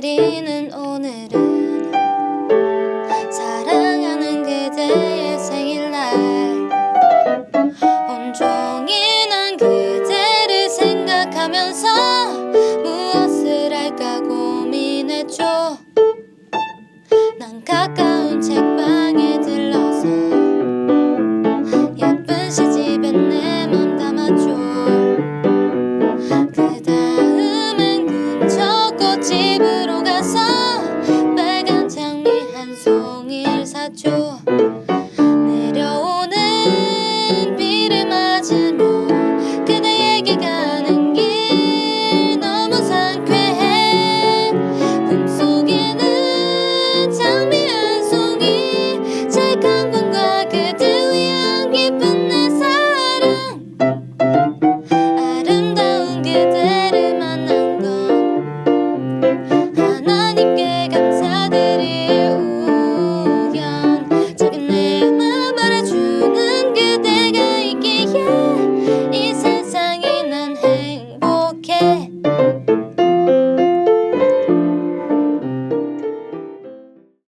내리는 오늘은 사랑하는 그대의 생일날 온종일 난 그대를 생각하면서 무엇을 할까 고민했죠. 난 가까운 책방에 들러서 예쁜 시집에 내 맘 담았죠. 그 다음엔 근처 꽃집을 종일 사줘